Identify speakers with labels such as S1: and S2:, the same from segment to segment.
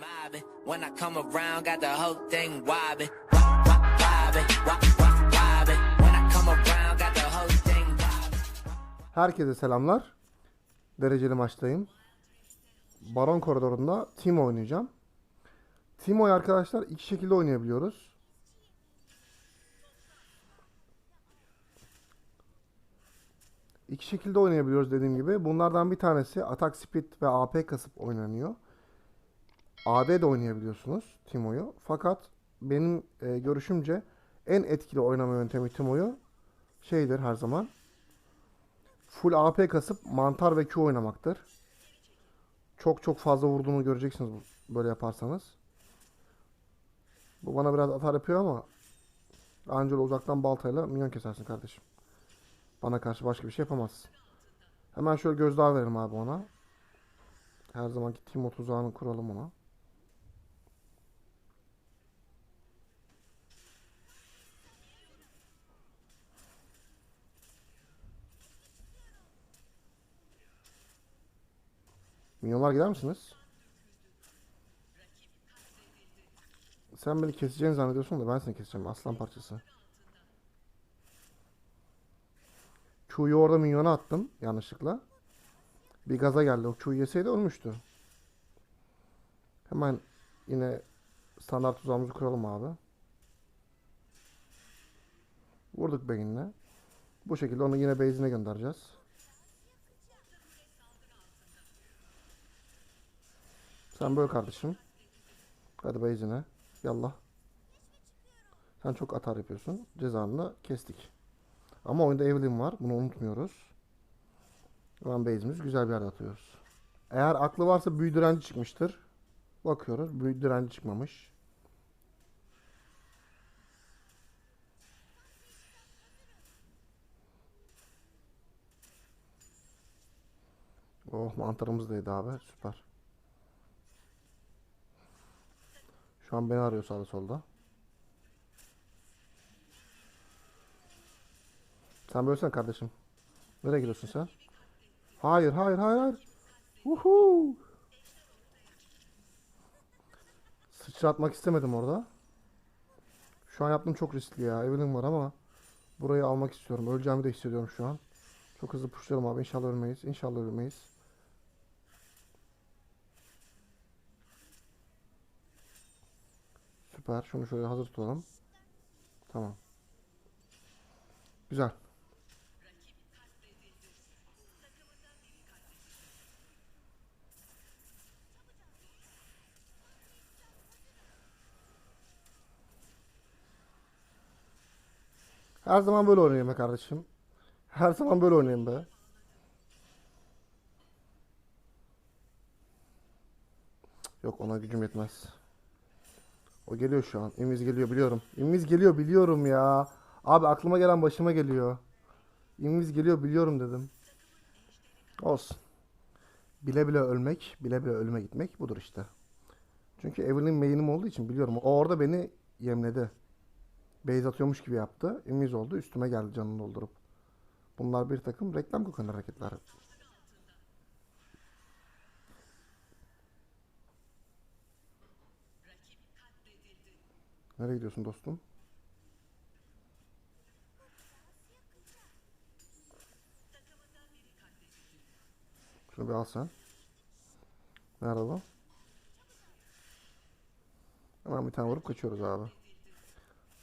S1: mobbing. When I come around, got the whole thing wobbing. Wobbing, wobbing. When I come around, got the whole thing wobbing.
S2: Herkese selamlar. Dereceli maçtayım. Baron koridorunda Timo oynayacağım. Timo'yu arkadaşlar iki şekilde oynayabiliyoruz. İki şekilde oynayabiliyoruz dediğim gibi. Bunlardan bir tanesi atak speed ve AP kasıp oynanıyor. AD de oynayabiliyorsunuz Timo'yu. Fakat benim e, görüşümce en etkili oynama yöntemi Timo'yu şeydir her zaman full AP kasıp mantar ve Q oynamaktır. Çok çok fazla vurduğunu göreceksiniz böyle yaparsanız. Bu bana biraz atar yapıyor ama Angelo uzaktan baltayla minyon kesersin kardeşim. Bana karşı başka bir şey yapamazsın. Hemen şöyle gözdağı verelim abi ona. Her zamanki Timo tuzağını kuralım ona. Minyonlar gider misiniz? Sen beni keseceğini zannediyorsun da ben seni keseceğim aslan parçası. Q'yu orada minyona attım yanlışlıkla. Bir gaza geldi. O Q'yu yeseydi ölmüştü. Hemen yine standart tuzağımızı kuralım abi. Vurduk beyinle. Bu şekilde onu yine base'ine göndereceğiz. Sen böyle kardeşim. Hadi base'ine. Yallah. Sen çok atar yapıyorsun. Cezanı kestik. Ama oyunda Evelyn var. Bunu unutmuyoruz. Hemen base'imiz güzel bir yerde atıyoruz. Eğer aklı varsa büyü direnci çıkmıştır. Bakıyoruz. Büyü direnci çıkmamış. Oh mantarımız da abi. Süper. Şu an beni arıyor sağda solda. Sen böylesin kardeşim. Nereye gidiyorsun sen? Hayır, hayır, hayır, hayır. Uhu. Sıçratmak istemedim orada. Şu an yaptığım çok riskli ya. Evelyn var ama burayı almak istiyorum. Öleceğimi de hissediyorum şu an. Çok hızlı pushlayalım abi. İnşallah ölmeyiz. İnşallah ölmeyiz. Süper. Şunu şöyle hazır tutalım. Tamam. Güzel. Her zaman böyle oynayayım be kardeşim. Her zaman böyle oynayayım be. Yok ona gücüm yetmez. O geliyor şu an. İmiz geliyor biliyorum. İmiz geliyor biliyorum ya. Abi aklıma gelen başıma geliyor. İmiz geliyor biliyorum dedim. Olsun. Bile bile ölmek, bile bile ölüme gitmek budur işte. Çünkü Evelyn main'im olduğu için biliyorum. O orada beni yemledi. Base atıyormuş gibi yaptı. İmiz oldu. Üstüme geldi canını doldurup. Bunlar bir takım reklam kokan hareketler. Nereye gidiyorsun dostum? Şunu bir al sen. Nerede bu? Hemen bir tane vurup kaçıyoruz abi.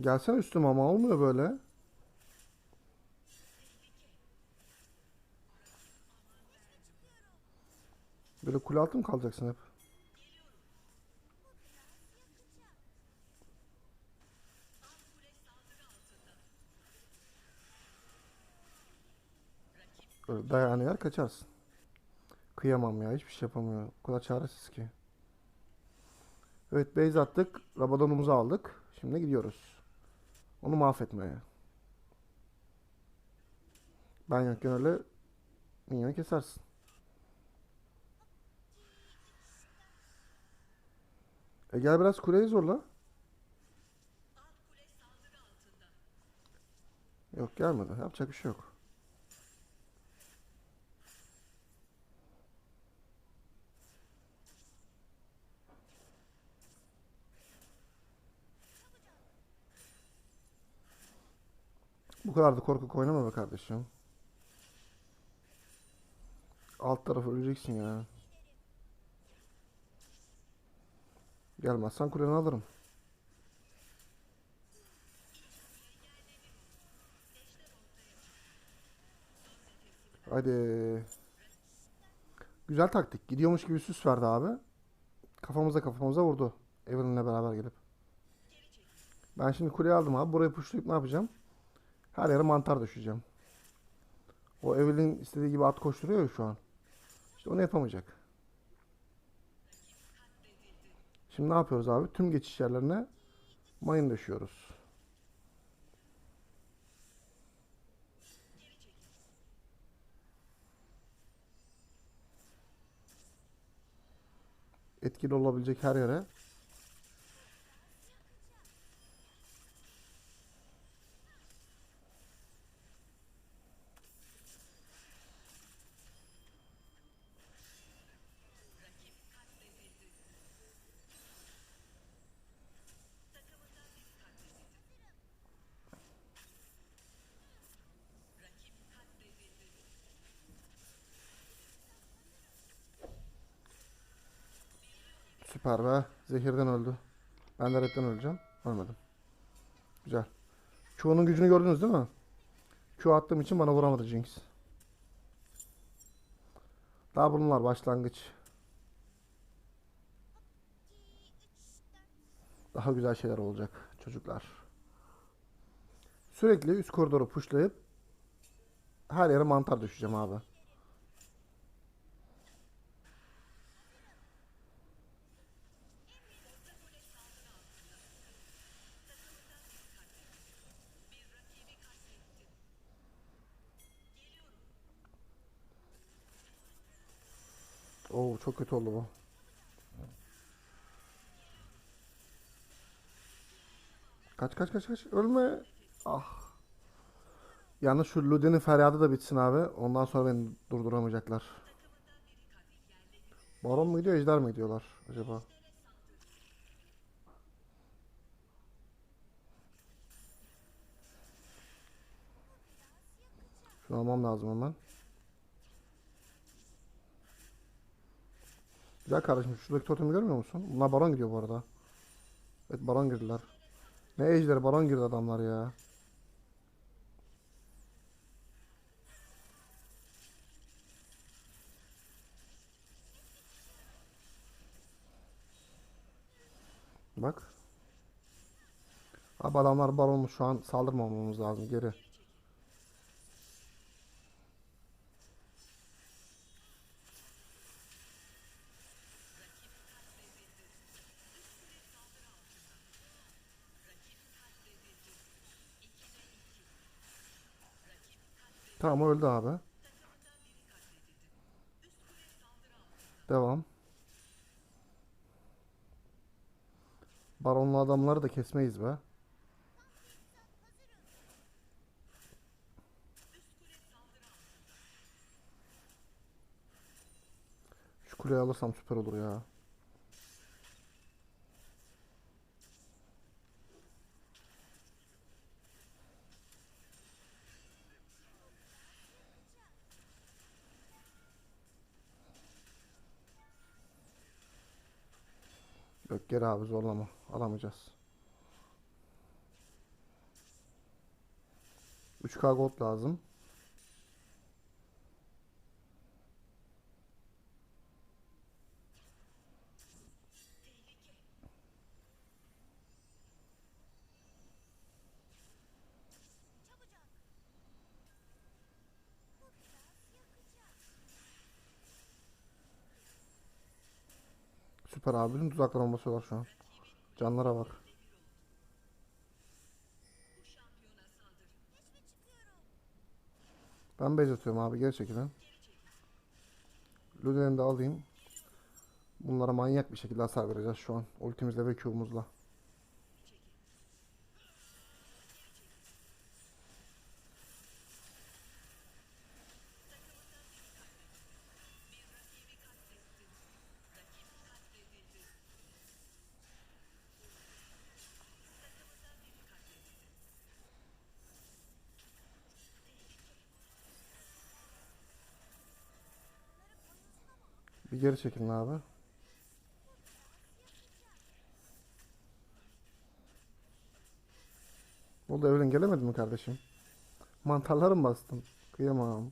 S2: Gelsene üstüme ama olmuyor böyle. Böyle kule altı mı kalacaksın hep? Dayağını yer kaçarsın. Kıyamam ya hiçbir şey yapamıyor. O kadar ki. Evet base attık. Rabadonumuzu aldık. Şimdi gidiyoruz. Onu mahvetmeye. Ben yokken öyle minyonu kesersin. E gel biraz kuleyi zorla. Yok gelmedi. Yapacak bir şey yok. Kadar da korkak oynama be kardeşim. Alt tarafı öleceksin ya. Gelmezsen kuleni alırım. Hadi. Güzel taktik. Gidiyormuş gibi süs verdi abi. Kafamıza kafamıza vurdu. Evelyn'le beraber gelip. Ben şimdi kuleyi aldım abi. Buraya puşlayıp ne yapacağım? Her yere mantar düşeceğim. O Evelyn istediği gibi at koşturuyor şu an. İşte onu yapamayacak. Şimdi ne yapıyoruz abi? Tüm geçiş yerlerine mayın döşüyoruz. Etkili olabilecek her yere Süper. Zehirden öldü. Ben de redden öleceğim. Ölmedim. Güzel. Q'nun gücünü gördünüz değil mi? Q attığım için bana vuramadı Jinx. Daha bunlar başlangıç. Daha güzel şeyler olacak çocuklar. Sürekli üst koridoru pushlayıp her yere mantar düşeceğim abi. Oo çok kötü oldu bu. Kaç kaç kaç kaç. Ölme. Ah. Yalnız şu Luden'in feryadı da bitsin abi. Ondan sonra beni durduramayacaklar. Baron mu gidiyor, ejder mi gidiyorlar acaba? Şunu almam lazım hemen. Güzel kardeşim şuradaki totemi görmüyor musun? Bunlar baron gidiyor bu arada. Evet baron girdiler. Ne ejderi baron girdi adamlar ya. Bak. Abi adamlar baronmuş şu an saldırmamamız lazım geri. Tamam öldü abi. Devam. Baronlu adamları da kesmeyiz be. Şu kuleyi alırsam süper olur ya. Yok geri abi zorlama. Alamayacağız. 3K gold lazım. Süper abi. Bütün tuzaklarıma basıyorlar şu an. Canlara bak. Ben base atıyorum abi. Geri çekilin. Luden'i de alayım. Bunlara manyak bir şekilde hasar vereceğiz şu an. Ultimizle ve Q'muzla. Bir geri çekilin abi. Oldu Evelyn gelemedi mi kardeşim? Mantarları mı bastın? Kıyamam.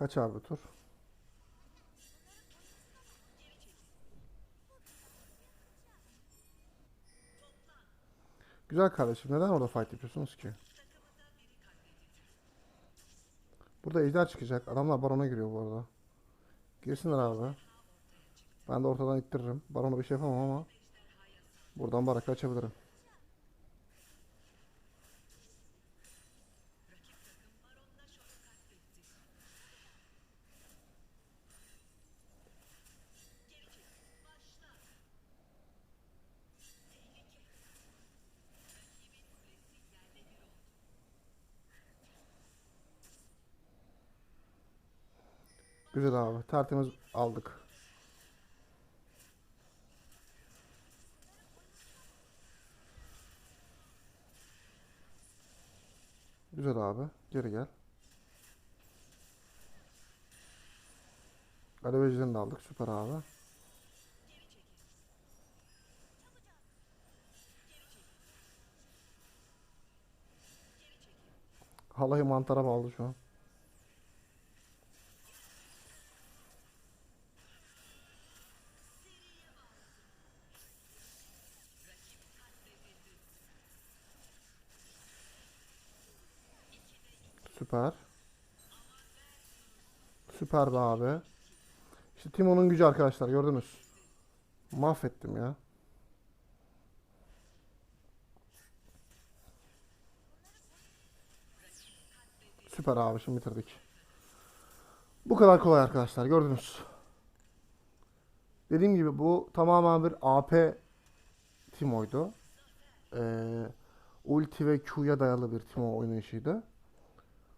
S2: Kaç abi tur? Güzel kardeşim. Neden orada fight yapıyorsunuz ki? Burada ejder çıkacak. Adamlar barona giriyor bu arada. Girsinler abi. Ben de ortadan ittiririm. Barona bir şey yapamam ama buradan baraka açabilirim. Güzel abi. Tertemiz aldık. Güzel abi. Geri gel. Alevecilerini de aldık. Süper abi. Halayı mantara bağlı şu an. Süper. Süper be abi. İşte Timo'nun gücü arkadaşlar gördünüz. Mahvettim ya. Süper abi şimdi bitirdik. Bu kadar kolay arkadaşlar gördünüz. Dediğim gibi bu tamamen bir AP Timo'ydu. Ee, ulti ve Q'ya dayalı bir Timo oynayışıydı.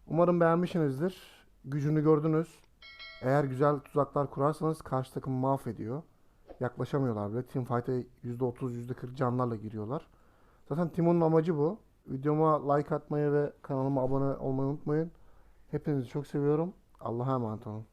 S2: Umarım beğenmişsinizdir. Gücünü gördünüz. Eğer güzel tuzaklar kurarsanız karşı takım mahvediyor. Yaklaşamıyorlar bile. Teamfight'e %30, %40 canlarla giriyorlar. Zaten Timo'nun amacı bu. Videoma like atmayı ve kanalıma abone olmayı unutmayın. Hepinizi çok seviyorum. Allah'a emanet olun.